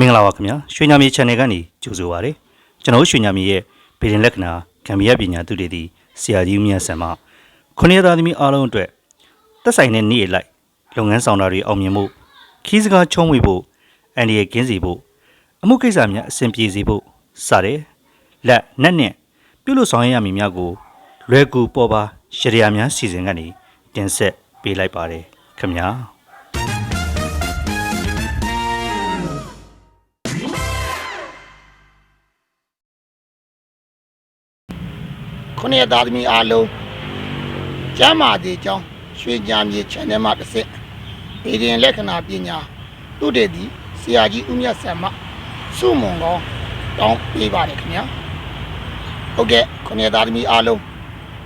မင်္ဂလာပါခင်ဗျာရွှေညာမြေ channel ကနေကြိုဆိုပါရစေကျွန်တော်တို့ရွှေညာမြေရဲ့ဗီဒီယိုလက္ခဏာကံမရပညာသူတွေသည်ဆရာကြီးမြတ်ဆန်မှခုနှစ်သားသမီးအားလုံးအတွက်သက်ဆိုင်တဲ့နေ့ရက်လိုက်လုပ်ငန်းဆောင်တာတွေအောင်မြင်ဖို့ခီးစကားချုံးဝေဖို့အန်ဒီရဲ့ကင်းစီဖို့အမှုကိစ္စများအဆင်ပြေစေဖို့စတဲ့လက်နက်နဲ့ပြုလို့ဆောင်ရွက်ရမည်များကိုလွယ်ကူပေါ်ပါရှရယာများစီစဉ်ကနေတင်ဆက်ပေးလိုက်ပါတယ်ခင်ဗျာ ခုနှစ်သားသမီးအားလုံးကျမ်းမာသေးကြောင်းရွှေကြံမြေ channel မှာတစ်စစ်ဗီဒီယိုလက္ခဏာပညာသူတည်သည်ဆရာကြီးဦးမြတ်ဆန်မစုမွန်ကောင်းတောင်းပေးပါတယ်ခင်ဗျာဟုတ်ကဲ့ခုနှစ်သားသမီးအားလုံး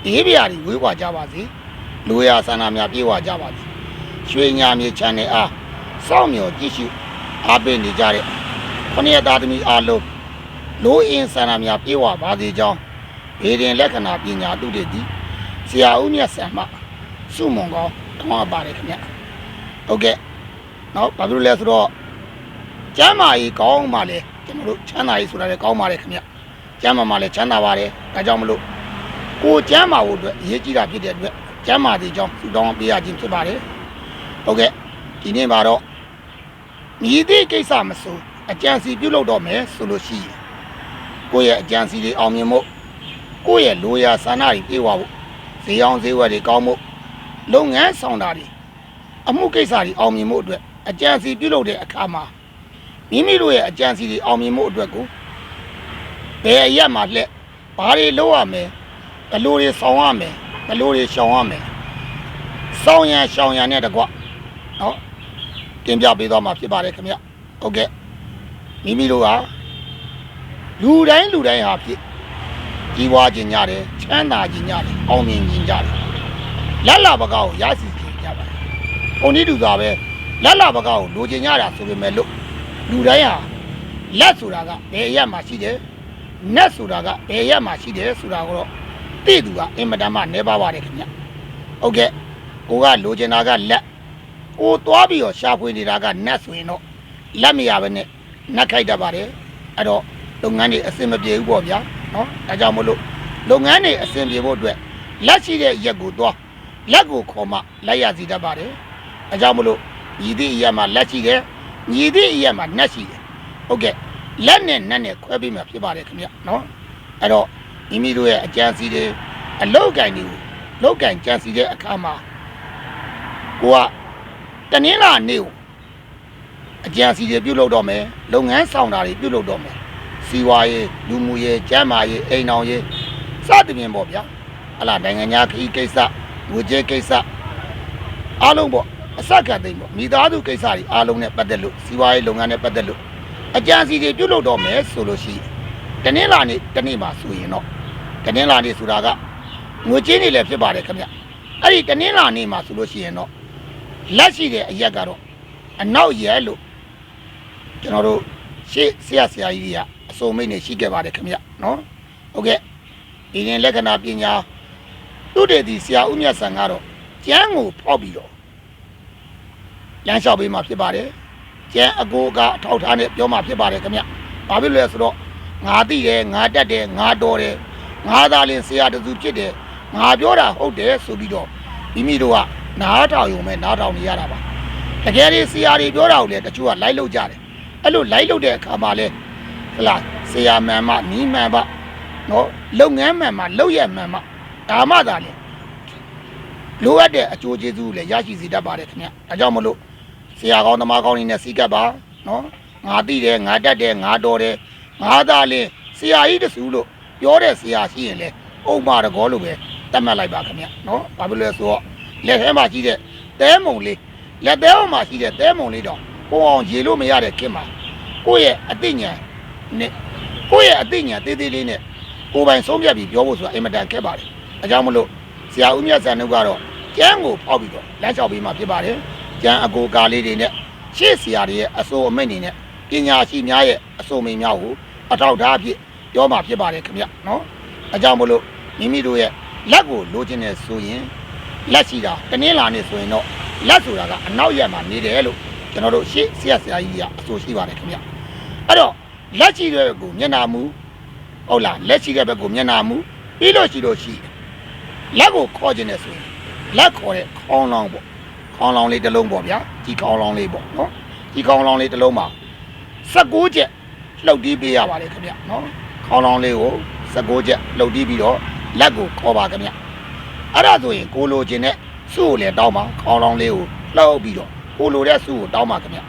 အေးပြာတွေဝေးကွာကြပါစေလူရဆန္ဒများပြေဝကြပါစေရွှေညာမြေ channel အားစောင့်မျှော်ကြည့်ရှုအားပေးနေကြတဲ့ခုနှစ်သားသမီးအားလုံးလိုအင်းဆန္ဒများပြေဝပါစေကြောင်း ဗေဒင်လက္ခဏာပညာတုတွေသည်ဆရာဦးမြတ်ဆံမစုမုံကောင်းထောင်းအပ်ပါတယ်ခင်ဗျဟုတ်ကဲ့နောက်ဘာဖြစ်လို့လဲဆိုတော့ကျမ်းမာရေးကောင်းမှလည်းကျွန်တော်တို့ချမ်းသာရေးဆိုတာလည်းကောင်းပါတယ်ခင်ဗျကျမ်းမာမှလည်းချမ်းသာပါတယ်ဒါကြောင့်မလို့ကိုကျမ်းမာဖို့အတွက်အရေးကြီးတာဖြစ်တဲ့အတွက်ကျမ်းမာတဲ့ကြောင့်ဆုတောင်းပေးရခြင်းဖြစ်ပါတယ်ဟုတ်ကဲ့ဒီနေ့မှာတော့မြည်သည့်ကိစ္စမဆိုအကြံစီပြုလုပ်တော့မယ်ဆိုလို့ရှိရင်ကိုယ့်ရဲ့အကြံစီတွေအောင်မြင်မှု ကိုယ့်ရဲ့လိုရာဆန္ဒတွေပြေဝဖို့ဈေးအောင်ဈေးဝယ်တွေကောင်းမှုလုပ်ငန်းဆောင်တာတွေအမှုကိစ္စတွေအောင်မြင်မှုအတွက်အကြံစီပြုလုပ်တဲ့အခါမှာမိမိတို့ရဲ့အကြံစီတွေအောင်မြင်မှုအတွက်ကိုဘယ်အရက်မှာလက်ဘာတွေလုပ်ရမလဲဘယ်လိုတွေဆောင်ရမလဲဘယ်လိုတွေရှောင်ရမလဲဆောင်ရန်ရှောင်ရန်နဲ့တကွနော်တင်ပြပေးသွားမှာဖြစ်ပါတယ်ခင်ဗျဟုတ်ကဲ့မိမိတို့ကလူတိုင်းလူတိုင်းဟာဖြစ် ကြီးပွားခြင်းကြတယ်ချမ်းသာခြင်းကြတယ်အောင်မြင်ခြင်းကြတယ်လက်လာပကောက်ကိုရရှိခြင်းကြပါတယ်။ပုံနည်းတူစွာပဲလက်လာပကောက်ကိုလိုချင်ကြတာဆိုပေမဲ့လို့လူတိုင်းဟာလက်ဆိုတာကဘယ်ရက်မှာရှိတယ်နက်ဆိုတာကဘယ်ရက်မှာရှိတယ်ဆိုတာကိုတော့သိသူကအင်မတန်မှနေပါပါတယ်ခင်ဗျ။ဟုတ်ကဲ့ကိုကလိုချင်တာကလက်ကိုသွားပြီးတော့ရှာဖွေနေတာကနက်ဆိုရင်တော့လက်မရဘဲနဲ့နက်ခိုက်တတ်ပါတယ်။အဲ့တော့လုပ်ငန်းတွေအဆင်မပြေဘူးပေါ့ဗျာ။ နော်ဒါကြောင့်မလို့လုပ်ငန်းတွေအဆင်ပြေဖို့အတွက်လက်ရှိတဲ့ရက်ကိုသွားလက်ကိုခေါ်မှလက်ရစီတတ်ပါတယ်။ဒါကြောင့်မလို့ညီသည့်အရက်မှာလက်ရှိတယ်ညီသည့်အရက်မှာနက်ရှိတယ်။ဟုတ်ကဲ့လက်နဲ့နက်နဲ့ခွဲပြီးမှဖြစ်ပါတယ်ခင်ဗျနော်။အဲ့တော့မိမိတို့ရဲ့အကြံစီတွေအလောက်ကင်တွေကိုလောက်ကင်ကြံစီတဲ့အခါမှာကိုကတနင်္လာနေ့ကိုအကြံစီတွေပြုတ်လုပ်တော့မယ်လုပ်ငန်းဆောင်တာတွေပြုတ်လုပ်တော့မယ် စီဝါရေးလူမှုရေးကျန်းမာရေးအိမ်အောင်ရေးစသဖြင့်ပေါ့ဗျာဟလာနိုင်ငံညာခရီးကိစ္စငွေကြေးကိစ္စအားလုံးပေါ့အစကသိမ့်ပေါ့မိသားစုကိစ္စတွေအားလုံးနဲ့ပတ်သက်လို့စီဝါရေးလုပ်ငန်းနဲ့ပတ်သက်လို့အကြံစီတွေပြုတ်လုပ်တော့မယ်ဆိုလို့ရှိရင်တနင်္လာနေ့တနေ့မှာဆိုရင်တော့တနင်္လာနေ့ဆိုတာကငွေကြေးနေလည်းဖြစ်ပါတယ်ခင်ဗျအဲ့ဒီတနင်္လာနေ့မှာဆိုလို့ရှိရင်တော့လက်ရှိတဲ့အရက်ကတော့အနောက်ရဲလို့ကျွန်တော်တို့ရှေ့ဆရာဆရာကြီးတွေကအ စုံမိတ်နေရှိခဲ့ပါတယ်ခင်ဗျနော်ဟုတ်ကဲ့ဒီရင်လက္ခဏာပညာသူတည်ဒီဆရာဦးမြတ်ဆန်ကတော့ကျမ်းကိုဖောက်ပြီးတော့လမ်းလျှောက်ပေးမှဖြစ်ပါတယ်ကျမ်းအကိုကအထောက်ထားနဲ့ပြောမှဖြစ်ပါတယ်ခင်ဗျဘာဖြစ်လို့လဲဆိုတော့ငါသိတယ်ငါတတ်တယ်ငါတော်တယ်ငါသာလင်ဆရာတစုဖြစ်တယ်ငါပြောတာဟုတ်တယ်ဆိုပြီးတော့မိမိတို့ကနားထောင်ရုံပဲနားထောင်နေရတာပါတကယ်ကြီးဆရာတွေပြောတာကိုလည်းတချို့ကလိုက်လို့ကြတယ်အဲ့လိုလိုက်လုပ်တဲ့အခါမှာလဲ ဟလာဆရာမှန်မှနီးမှန်ပါနော်လုပ်ငန်းမှန်မှလုပ်ရမှန်မှဒါမှသာလေလိုအပ်တဲ့အကျိုးကျေးဇူးလည်းရရှိစေတတ်ပါတယ်ခင်ဗျဒါကြောင့်မလို့ဆရာကောင်းသမားကောင်းတွေနဲ့စီးကပ်ပါနော်ငါသိတယ်ငါတတ်တယ်ငါတော်တယ်ငါသာလေဆရာကြီးတဆူလို့ပြောတဲ့ဆရာရှိရင်လေအုံပါတကောလို့ပဲတတ်မှတ်လိုက်ပါခင်ဗျနော်ဘာဖြစ်လဲဆိုတော့လက်ထဲမှာရှိတဲ့တဲမုံလေးလက်သေးပေါ်မှာရှိတဲ့တဲမုံလေးတော့ပုံအောင်ရေလို့မရတဲ့ခင်မှာကိုယ့်ရဲ့အသိဉာဏ် နဲ့ကိုယ့်ရဲ့အသိဉာဏ်သေးသေးလေးနဲ့ကိုယ်ပိုင်ဆုံးဖြတ်ပြီးပြောဖို့ဆိုတာအင်မတန်ခက်ပါတယ်အကြောင်းမလို့ဆရာဦးမြတ်ဆန်တို့ကတော့ကျမ်းကိုဖောက်ပြီးတော့လမ်းလျှောက်ပြီးမှဖြစ်ပါတယ်ကျမ်းအကိုကားလေးတွေနဲ့ရှေ့ဆရာတွေရဲ့အစိုးအမိန့်တွေနဲ့ပညာရှိများရဲ့အစိုးအမိန့်များကိုအထောက်ထားဖြစ်ပြောမှဖြစ်ပါတယ်ခင်ဗျနော်အကြောင်းမလို့မိမိတို့ရဲ့လက်ကိုလိုချင်တယ်ဆိုရင်လက်ရှိတာတနင်္လာနေ့ဆိုရင်တော့လက်ဆိုတာကအနောက်ရက်မှာနေတယ်လို့ကျွန်တော်တို့ရှေ့ဆရာဆရာကြီးကအဆိုရှိပါတယ်ခင်ဗျအဲ့တော့ လက်ရှိတဲ့ကိုမျက်နာမူဟုတ်လားလက်ရှိတဲ့ဘက်ကိုမျက်နာမူပြီးလို့ရှိလို့ရှိတယ်လက်ကိုခေါ်ခြင်းနဲ့ဆိုရင်လက်ခေါ်တဲ့ခေါင်းလောင်းပေါ့ခေါင်းလောင်းလေးတစ်လုံးပေါ့ဗျာဒီခေါင်းလောင်းလေးပေါ့နော်ဒီခေါင်းလောင်းလေးတစ်လုံးမှာ16ချက်လှုပ်တီးပေးရပါတယ်ခင်ဗျနော်ခေါင်းလောင်းလေးကို16ချက်လှုပ်တီးပြီးတော့လက်ကိုခေါ်ပါခင်ဗျအဲ့ဒါဆိုရင်ကိုလိုခြင်းနဲ့စုကိုလည်းတောင်းပါခေါင်းလောင်းလေးကိုလှုပ်ပြီးတော့ကိုလိုတဲ့စုကိုတောင်းပါခင်ဗျ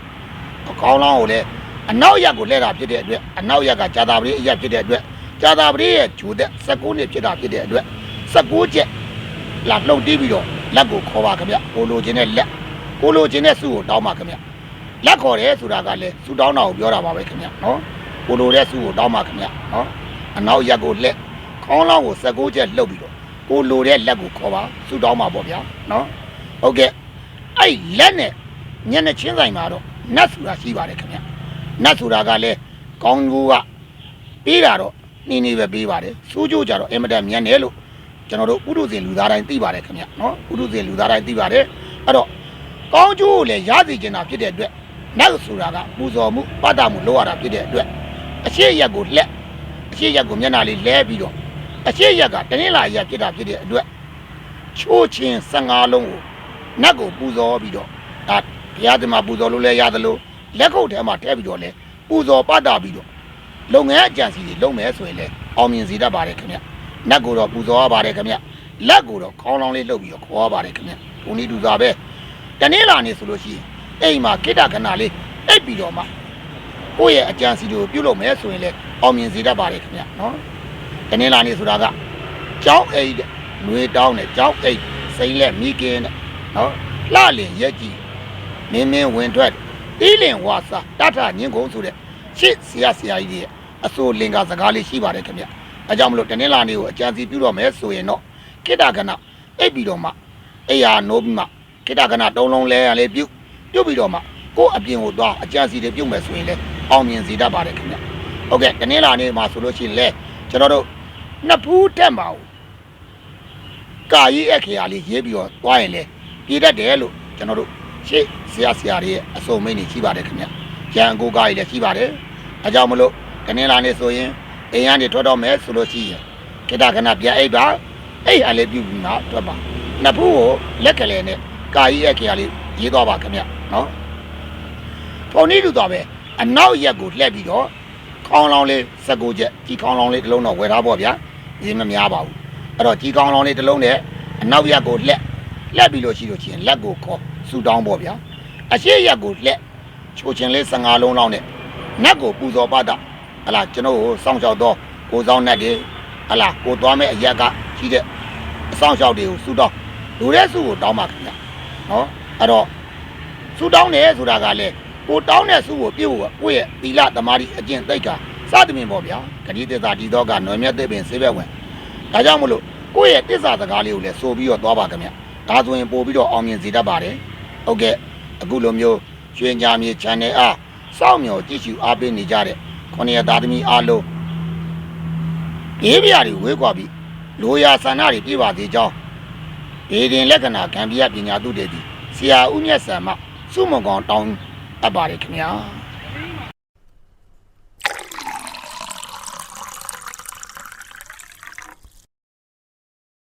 ခေါင်းလောင်းကိုလည်း အနောက်ရက်ကိုလဲတာဖြစ်တဲ့အတွက်အနောက်ရက်ကဂျာတာပရိအရက်ဖြစ်တဲ့အတွက်ဂျာတာပရိရဲ့ဂျူသက်16နှစ်ဖြစ်တာဖြစ်တဲ့အတွက်16ချက်လာလှုပ်တီးပြီးတော့လက်ကိုခေါ်ပါခင်ဗျကိုလိုခြင်းနဲ့လက်ကိုလိုခြင်းနဲ့စုကိုတောင်းပါခင်ဗျလက်ခေါ်တယ်ဆိုတာကလည်းစူတောင်းတာကိုပြောတာပါပဲခင်ဗျနော်ကိုလိုတဲ့စုကိုတောင်းပါခင်ဗျနော်အနောက်ရက်ကိုလက်ခေါင်းလောင်းကို16ချက်လှုပ်ပြီးတော့ကိုလိုတဲ့လက်ကိုခေါ်ပါစူတောင်းပါပေါ့ဗျာနော်ဟုတ်ကဲ့အဲ့လက်နဲ့ညနေချင်းဆိုင်မှာတော့နတ်ဆိုတာရှိပါတယ်ခင်ဗျ နတ်ဆိုတာကလည်းကောင်းဘူးကပေးတာတော့နှင်းနေပဲပေးပါတယ်စူးကြိုးကြတော့အင်မတန်မြန်တယ်လို့ကျွန်တော်တို့ဥဒုဇင်လူသားတိုင်းသိပါတယ်ခင်ဗျနော်ဥဒုဇင်လူသားတိုင်းသိပါတယ်အဲ့တော့ကောင်းကျိုးကိုလည်းရစီကျင်တာဖြစ်တဲ့အတွက်နောက်ဆိုတာကပူဇော်မှုပတ္တမှုလုပ်ရတာဖြစ်တဲ့အတွက်အရှိရက်ကိုလက်အရှိရက်ကိုမျက်နှာလေးလဲပြီးတော့အရှိရက်ကတနင်္လာရက်ဖြစ်တာဖြစ်တဲ့အတွက်ချိုးချင်း15လုံးကိုနတ်ကိုပူဇော်ပြီးတော့ဒါဘုရားသခင်ပူဇော်လို့လည်းရတယ်လို့ လက်ခုပ်ထဲမှာထည့်ပြီးတော့လဲပူဇော်ပတ္တပြီးတော့လုပ်ငန်းအကြံစီတွေလုပ်မယ်ဆိုရင်လည်းအောင်မြင်စေတတ်ပါတယ်ခင်ဗျနတ်ကိုတော့ပူဇော်ရပါတယ်ခင်ဗျလက်ကိုတော့ခေါင်းလောင်းလေးလှုပ်ပြီးတော့ခေါ်ရပါတယ်ခင်ဗျဘုန်းကြီးတူသာပဲတနင်္လာနေ့ဆိုလို့ရှိရင်အိမ်မှာကိတ္တခဏလေးအိပ်ပြီးတော့မှကိုယ့်ရဲ့အကြံစီတွေကိုပြုလုပ်မယ်ဆိုရင်လည်းအောင်မြင်စေတတ်ပါတယ်ခင်ဗျနော်တနင်္လာနေ့ဆိုတာကကြောင်းအိတ်တဲ့ຫນွေတောင်းတဲ့ကြောင်းအိတ်စိမ့်လက်မိကင်းတဲ့နော်လှလင်ရက်ကြီးမင်းမင်းဝင်ထွက် တီးလင်ဝါစာတထညင်ကုန်ဆိုတဲ့ရှစ်ဆရာဆရာကြီးရဲ့အစိုးလင်္ကာစကားလေးရှိပါတယ်ခင်ဗျအဲကြောင့်မလို့တနင်္လာနေ့ကိုအကြံစီပြုတော့မယ်ဆိုရင်တော့ကိတ္တခဏအိပ်ပြီးတော့မှအိယာနိုးပြီးမှကိတ္တခဏတုံးလုံးလဲရလေပြုတ်ပြုတ်ပြီးတော့မှကိုယ့်အပြင်ကိုသွားအကြံစီတွေပြုတ်မယ်ဆိုရင်လည်းအောင်မြင်စေတတ်ပါတယ်ခင်ဗျဟုတ်ကဲ့တနင်္လာနေ့မှာဆိုလို့ရှိရင်လည်းကျွန်တော်တို့နှစ်ဖူးတက်မှာကိုကာကြီးအခရာလေးရေးပြီးတော့သွားရင်လည်းပြည်တတ်တယ်လို့ကျွန်တော်တို့ ရှေ့ဆရာဆရာတွေရဲ့အစုံမိတ်နေရှိပါတယ်ခင်ဗျကျန်အကိုကားကြီးလည်းရှိပါတယ်အဲကြောင့်မလို့တနင်္လာနေ့ဆိုရင်အိမ်ကနေထွက်တော့မယ်ဆိုလို့ရှိရင်ကိတ္တခဏပြန်အိပ်ပါအိပ်အလေးပြုပြီးမှထွက်ပါနှစ်ဖူးကိုလက်ကလေးနဲ့ကာကြီးအခရာလေးရေးသွားပါခင်ဗျနော်ပုံနည်းတူတော့ပဲအနောက်ရက်ကိုလှည့်ပြီးတော့ခေါင်းလောင်းလေး16ချက်ကြီးခေါင်းလောင်းလေးတစ်လုံးတော့ဝယ်ထားပေါ့ဗျာဒီမများပါဘူးအဲ့တော့ကြီးခေါင်းလောင်းလေးတစ်လုံးနဲ့အနောက်ရက်ကိုလှည့်လှည့်ပြီးလို့ရှိလို့ချင်းလက်ကိုခေါ် ဆူတောင်းပေါ့ဗျာအရှိရက်ကိုလှည့်ချိုချင်းလေး15လုံးလောက်နဲ့နတ်ကိုပူဇော်ပါတာဟလာကျွန်တော်ကိုစောင့်ရှောက်တော့ကိုဆောင်နတ်တွေဟလာကိုသွားမဲ့အရက်ကရှိတဲ့အဆောင်ရှောက်တွေကိုဆူတောင်းလူတဲ့စုကိုတောင်းပါခင်ဗျာနော်အဲ့တော့စူတောင်းတယ်ဆိုတာကလည်းကိုတောင်းတဲ့စုကိုပြုတ်ဖို့ကိုယ့်ရဲ့သီလသမာဓိအကျင့်သိက္ခာစသဖြင့်ပေါ့ဗျာဂတိတစ္ဆာဒီတော့ကနွယ်မြတ်သစ်ပင်ဆေးဘက်ဝင်ဒါကြောင့်မလို့ကိုယ့်ရဲ့တစ္ဆာစကားလေးကိုလည်းဆိုပြီးတော့သွားပါခင်ဗျဒါဆိုရင်ပို့ပြီးတော့အောင်မြင်စေတတ်ပါတယ် ဟုတ်ကဲ့အခုလိုမျိုးရွှေညာမြေ channel အားစောင့်မျှော်ကြည့်ရှုအားပေးနေကြတဲ့ခொနရသားသမီးအားလုံးဒီပြားတွေဝေးကွာပြီးလိုရာဆန္ဒတွေပြည့်ပါသေးကြောင်းဒေဒင်လက္ခဏာကံပြပညာသူတည်သည်ဆရာဦးမြတ်ဆံမစုမကောင်တောင်းအပ်ပါတယ်ခင်ဗျာ